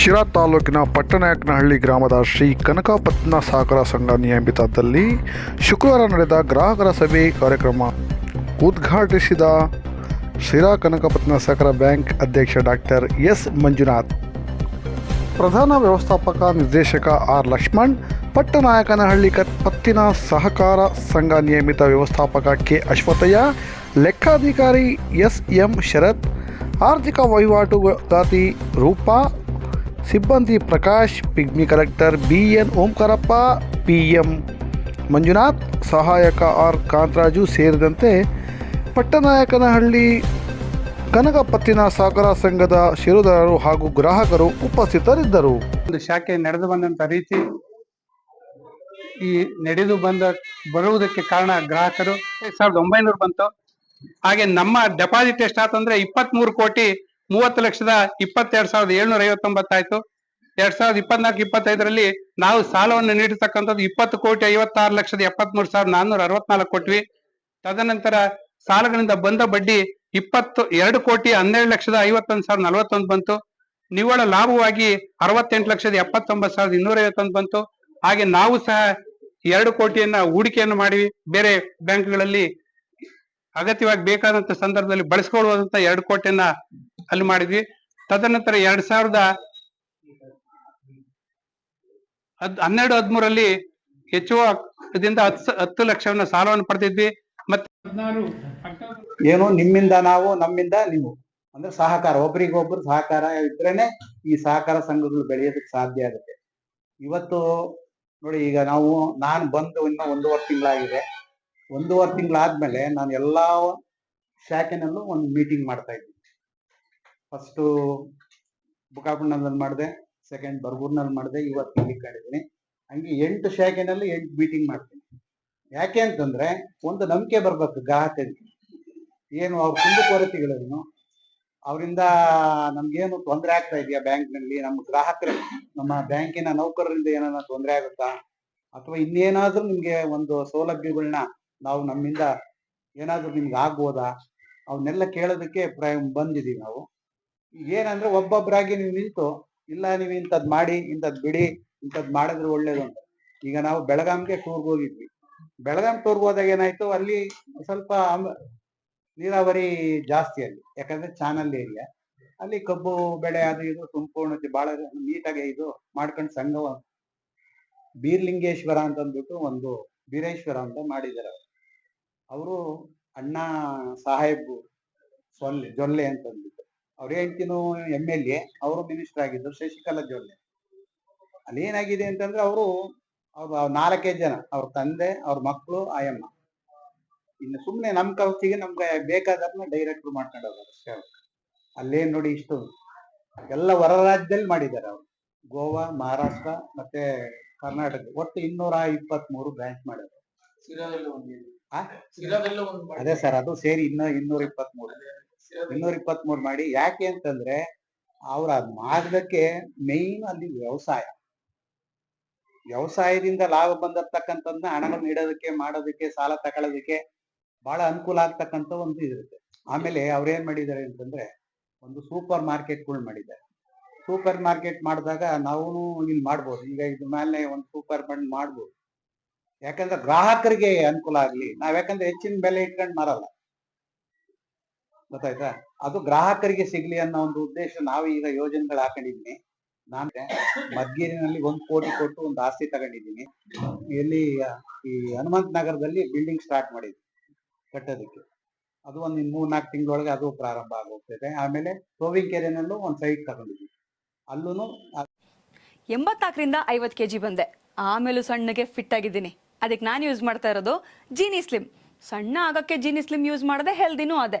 ಶಿರಾ ತಾಲೂಕಿನ ಪಟ್ಟನಾಯಕನಹಳ್ಳಿ ಗ್ರಾಮದ ಶ್ರೀ ಕನಕಪತ್ನ ಸಹಕಾರ ಸಂಘ ನಿಯಮಿತದಲ್ಲಿ ಶುಕ್ರವಾರ ನಡೆದ ಗ್ರಾಹಕರ ಸಭೆ ಕಾರ್ಯಕ್ರಮ ಉದ್ಘಾಟಿಸಿದ ಶಿರಾ ಕನಕಪತ್ನ ಸಹಕಾರ ಬ್ಯಾಂಕ್ ಅಧ್ಯಕ್ಷ ಡಾಕ್ಟರ್ ಎಸ್ ಮಂಜುನಾಥ್. ಪ್ರಧಾನ ವ್ಯವಸ್ಥಾಪಕ ನಿರ್ದೇಶಕ ಆರ್ ಲಕ್ಷ್ಮಣ್ ಪಟ್ಟನಾಯಕನಹಳ್ಳಿ ಪತ್ತಿನ ಸಹಕಾರ ಸಂಘ ನಿಯಮಿತ ವ್ಯವಸ್ಥಾಪಕ ಕೆ ಅಶ್ವಥಯ್ಯ, ಲೆಕ್ಕಾಧಿಕಾರಿ ಎಸ್ ಎಂ ಶರತ್, ಆರ್ಥಿಕ ವಹಿವಾಟುಗಾತಿ ರೂಪಾ ಸಿಬ್ಬಂದಿ Prakash, pigmy collector B N Omkarappa P M Manjunath, ಸಹಾಯಕ ಆರ್. ಕಾಂತರಾಜು ಸೇರಿದಂತೆ ಪಟ್ಟನಾಯಕನಹಳ್ಳಿ, ಕನಕಪತ್ತಿನ ಸಹಕಾರ ಸಂಘದ ಷೇರುದಾರರು ಹಾಗೂ ಗ್ರಾಹಕರು ಉಪಸ್ಥಿತರಿದ್ದರು. ಒಂದು ಶಾಖೆ ನಡೆದು ಬಂದಂತ ರೀತಿ ಈ ನಡೆದು ಬಂದ, ಬರುವುದಕ್ಕೆ ಕಾರಣ ಗ್ರಾಹಕರು. ಸಾವಿರದ ಒಂಬೈನೂರು ಬಂತು. ಹಾಗೆ ನಮ್ಮ ಡೆಪಾಸಿಟ್ ಎಷ್ಟಾತಂದ್ರೆ ಇಪ್ಪತ್ತ್ ಮೂರು ಕೋಟಿ ಮೂವತ್ತು ಲಕ್ಷದ ಇಪ್ಪತ್ತೆರಡು ಸಾವಿರದ ಏಳ್ನೂರ ಐವತ್ತೊಂಬತ್ತಾಯ್ತು. ಎರಡ್ ಸಾವಿರದ ಇಪ್ಪತ್ನಾಲ್ಕು, ಇಪ್ಪತ್ತೈದರಲ್ಲಿ ನಾವು ಸಾಲವನ್ನು ನೀಡಿರ್ತಕ್ಕಂಥದ್ದು ಇಪ್ಪತ್ತು ಕೋಟಿ ಐವತ್ತಾರು ಲಕ್ಷದ ಎಪ್ಪತ್ಮೂರು ಸಾವಿರದ ನಾನ್ನೂರ ಅರವತ್ನಾಲ್ಕು ಕೊಟ್ವಿ. ತದನಂತರ ಸಾಲಗಳಿಂದ ಬಂದ ಬಡ್ಡಿ ಇಪ್ಪತ್ತು, ಎರಡು ಕೋಟಿ ಹನ್ನೆರಡು ಲಕ್ಷದ ಐವತ್ತೊಂದು ಸಾವಿರದ ನಲವತ್ತೊಂದು ಬಂತು. ನಿವ್ವಳ ಲಾಭವಾಗಿ ಅರವತ್ತೆಂಟು ಲಕ್ಷದ ಎಪ್ಪತ್ತೊಂಬತ್ತು ಸಾವಿರದ ಇನ್ನೂರ ಐವತ್ತೊಂದು ಬಂತು. ಹಾಗೆ ನಾವು ಸಹ ಎರಡು ಕೋಟಿಯನ್ನ ಹೂಡಿಕೆಯನ್ನು ಮಾಡಿವಿ. ಬೇರೆ ಬ್ಯಾಂಕ್ಗಳಲ್ಲಿ ಅಗತ್ಯವಾಗಿ ಬೇಕಾದಂತ ಸಂದರ್ಭದಲ್ಲಿ ಬಳಸ್ಕೊಳ್ಳುವಂತ ಎರಡು ಕೋಟಿಯನ್ನ ಅಲ್ಲಿ ಮಾಡಿದ್ವಿ. ತದನಂತರ ಎರಡ್ ಸಾವಿರದ ಹದ್, ಹನ್ನೆರಡು, ಹದಿಮೂರಲ್ಲಿ ಹೆಚ್ಚು ಇದರಿಂದ ಹತ್ತು ಹತ್ತು ಲಕ್ಷವನ್ನ ಸಾಲವನ್ನು ಪಡೆದಿದ್ವಿ. ಮತ್ತೆ ಏನು ನಿಮ್ಮಿಂದ ನಾವು, ನಮ್ಮಿಂದ ನೀವು. ಅಂದ್ರೆ ಸಹಕಾರ, ಒಬ್ರಿಗೊಬ್ರು ಸಹಕಾರ ಇದ್ರೇನೆ ಈ ಸಹಕಾರ ಸಂಘಗಳು ಬೆಳೆಯೋದಕ್ಕೆ ಸಾಧ್ಯ ಆಗುತ್ತೆ. ಇವತ್ತು ನೋಡಿ, ಈಗ ನಾವು, ನಾನು ಬಂದು ಇನ್ನ ಒಂದೂವರೆ ತಿಂಗಳಾಗಿದೆ. ಒಂದೂವರೆ ತಿಂಗಳಾದ್ಮೇಲೆ ನಾನು ಎಲ್ಲಾ ಶಾಖೆನಲ್ಲೂ ಒಂದು ಮೀಟಿಂಗ್ ಮಾಡ್ತಾ ಇದ್ದೀನಿ. ಫಸ್ಟು ಬುಕಾಪುಣ್ಣದಲ್ಲಿ ಮಾಡಿದೆ ಸೆಕೆಂಡ್ ಬರ್ಗೂರ್ನಲ್ಲಿ ಮಾಡಿದೆ, ಇವತ್ತು ಇಲ್ಲಿ ಕಡಿದೀನಿ ಹಂಗೆ ಎಂಟು ಶಾಖೆನಲ್ಲಿ ಎಂಟು ಮೀಟಿಂಗ್ ಮಾಡ್ತೀನಿ. ಯಾಕೆ ಅಂತಂದ್ರೆ ಒಂದು ನಂಬಿಕೆ ಬರ್ಬೇಕು ಗ್ರಾಹಕರಿಗೆ ಏನು ಅವ್ರ ಕುಂದುಕೊರತೆಗಳೇನು ಅವರಿಂದ ನಮ್ಗೇನು ತೊಂದರೆ ಆಗ್ತಾ ಇದೆಯಾ ಬ್ಯಾಂಕ್ನಲ್ಲಿ? ನಮ್ಮ ಗ್ರಾಹಕರು, ನಮ್ಮ ಬ್ಯಾಂಕಿನ ನೌಕರರಿಂದ ಏನಾರ ತೊಂದರೆ ಆಗುತ್ತಾ? ಅಥವಾ ಇನ್ನೇನಾದ್ರೂ ನಿಮ್ಗೆ ಒಂದು ಸೌಲಭ್ಯಗಳನ್ನ ನಾವು ನಮ್ಮಿಂದ ಏನಾದ್ರೂ ನಿಮ್ಗೆ ಆಗ್ಬೋದಾ? ಅವನ್ನೆಲ್ಲ ಕೇಳೋದಕ್ಕೆ ಪ್ರಯ ಬಂದಿದೀವಿ ನಾವು. ಏನಂದ್ರೆ ಒಬ್ಬೊಬ್ಬರಾಗಿ ನೀವು ನಿಂತು, ಇಲ್ಲ ನೀವು ಇಂಥದ್ ಮಾಡಿ, ಇಂಥದ್ ಬಿಡಿ, ಇಂಥದ್ ಮಾಡಿದ್ರೆ ಒಳ್ಳೇದು ಅಂತ. ಈಗ ನಾವು ಬೆಳಗಾಂಗೆ ಟೂರ್ಗ್ ಹೋಗಿದ್ವಿ. ಬೆಳಗಾಂ ಟೂರ್ಗ್ ಹೋದಾಗ ಏನಾಯ್ತು, ಅಲ್ಲಿ ಸ್ವಲ್ಪ ನೀರಾವರಿ ಜಾಸ್ತಿ ಅಲ್ಲಿ. ಯಾಕಂದ್ರೆ ಚಾನಲ್ ಏರಿಯಾ. ಅಲ್ಲಿ ಕಬ್ಬು ಬೆಳೆ ಅದು ಇದು ಸಂಪೂರ್ಣ ಬಹಳ ನೀಟಾಗಿ ಇದು ಮಾಡ್ಕೊಂಡು ಸಂಘ ಬೀರ್ಲಿಂಗೇಶ್ವರ ಅಂತ ಅಂದ್ಬಿಟ್ಟು ಒಂದು ಬೀರೇಶ್ವರ ಅಂತ ಮಾಡಿದ್ದಾರೆ ಅವರು. ಅಣ್ಣ ಸಾಹೇಬ್ ಸೊಲ್ಲೆ ಜೊಲ್ಲೆ ಅಂತ ಅಂದ್ಬಿಟ್ಟು ಅವ್ರ ಹೆಂಡ್ತಿನೂ ಎಂ ಎಲ್ ಎ ಅವರು ಮಿನಿಸ್ಟರ್ ಆಗಿದ್ರು ಶಶಿಕಲಾ ಜೊಲ್ಲೆ ಅಲ್ಲಿ ಏನಾಗಿದೆ ಅಂತಂದ್ರೆ ಅವರು ಅವ್ರು ನಾಲ್ಕೈದು ಜನ ಅವ್ರ ತಂದೆ ಅವ್ರ ಮಕ್ಕಳು ಆಯಮ್ಮ. ಇನ್ನು ಸುಮ್ನೆ ನಮ್ ಖರ್ಚಿಗೆ ನಮ್ಗೆ ಬೇಕಾದವ್ರನ್ನ ಡೈರೆಕ್ಟ್ರು ಮಾಡ್ಕೊಂಡು ಹೋಗೋದು ಅಷ್ಟೇ ಅವ್ರು. ಅಲ್ಲೇನ್ ನೋಡಿ ಇಷ್ಟು. ಎಲ್ಲ ಹೊರ ರಾಜ್ಯದಲ್ಲಿ ಮಾಡಿದ್ದಾರೆ ಅವರು. ಗೋವಾ ಮಹಾರಾಷ್ಟ್ರ ಮತ್ತೆ ಕರ್ನಾಟಕ ಒಟ್ಟು ಇನ್ನೂರ ಇಪ್ಪತ್ತ್ ಮೂರು ಬ್ರಾಂಚ್ ಮಾಡಿದ್ರು? ಅದೇ ಸರ್ ಅದು ಸೇರಿ ಇನ್ನೂ ಇನ್ನೂರ ಇಪ್ಪತ್ತ್ ಮೂರು ಇನ್ನೂರ ಇಪ್ಪತ್ತ್ ಮೂರು ಮಾಡಿ. ಯಾಕೆ ಅಂತಂದ್ರೆ ಅವ್ರ ಮಾಡೋದಕ್ಕೆ ಮೇನ್ ಅಲ್ಲಿ ವ್ಯವಸಾಯ. ವ್ಯವಸಾಯದಿಂದ ಲಾಭ ಬಂದಿರ್ತಕ್ಕಂಥದ್ನ ಹಣವನ್ನು ನೀಡೋದಕ್ಕೆ ಮಾಡೋದಕ್ಕೆ, ಸಾಲ ತಗೊಳ್ಳೋದಕ್ಕೆ ಬಹಳ ಅನುಕೂಲ ಆಗ್ತಕ್ಕಂಥ ಒಂದು ಇರುತ್ತೆ. ಆಮೇಲೆ ಅವ್ರೇನ್ ಮಾಡಿದ್ದಾರೆ ಅಂತಂದ್ರೆ ಒಂದು ಸೂಪರ್ ಮಾರ್ಕೆಟ್ಗಳು ಮಾಡಿದ್ದಾರೆ. ಸೂಪರ್ ಮಾರ್ಕೆಟ್ ಮಾಡಿದಾಗ ನಾವು ಇಲ್ಲಿ ಮಾಡ್ಬೋದು. ಈಗ ಇದ್ರ ಮೇಲೆ ಒಂದು ಸೂಪರ್ ಮಾರ್ಕೆಟ್ ಮಾಡ್ಬೋದು. ಯಾಕಂದ್ರೆ ಗ್ರಾಹಕರಿಗೆ ಅನುಕೂಲ ಆಗ್ಲಿ. ನಾವ್ ಯಾಕಂದ್ರೆ ಹೆಚ್ಚಿನ ಬೆಲೆ ಇಟ್ಕೊಂಡು ಮಾರಲ್ಲ. ಗೊತ್ತಾಯ್ತಾ? ಅದು ಗ್ರಾಹಕರಿಗೆ ಸಿಗ್ಲಿ ಅನ್ನೋ ಒಂದು ಉದ್ದೇಶ ನಾವು ಈಗ ಯೋಜನೆಗಳು ಹಾಕೊಂಡಿದೀನಿ. ನಾನು ಮದ್ಗೇರಿನಲ್ಲಿ ಒಂದು ಕೋಟಿ ಕೊಟ್ಟು ಒಂದು ಆಸ್ತಿ ತಗೊಂಡಿದ್ದೀನಿ ಇಲ್ಲಿ, ಈ ಹನುಮಂತ ನಗರದಲ್ಲಿ ಬಿಲ್ಡಿಂಗ್ ಸ್ಟಾರ್ಟ್ ಮಾಡಿದ್ವಿ ಕಟ್ಟೋದಕ್ಕೆ. ಅದು ಒಂದು ಮೂರ್ ನಾಲ್ಕು ತಿಂಗಳೊಳಗೆ ಅದು ಪ್ರಾರಂಭ ಆಗೋಗ್ತದೆ. ಆಮೇಲೆ ಕೆರೆನಲ್ಲೂ ಒಂದು ಸೈಟ್ ತಗೊಂಡಿದ್ವಿ. ಅಲ್ಲೂ ಎಂಬತ್ನಾಲ್ಕರಿಂದ ಐವತ್ತು ಕೆ ಜಿ ಬಂದೆ. ಆಮೇಲೂ ಸಣ್ಣಗೆ ಫಿಟ್ ಆಗಿದ್ದೀನಿ. ಅದಕ್ಕೆ ನಾನು ಯೂಸ್ ಮಾಡ್ತಾ ಇರೋದು ಜೀನಿ ಸ್ಲಿಮ್ ಸಣ್ಣ ಆಗೋಕ್ಕೆ ಜೀನಿ ಸ್ಲಿಮ್ ಯೂಸ್ ಮಾಡಿದೆ ಹೆಲ್ದಿನೂ ಅದೇ.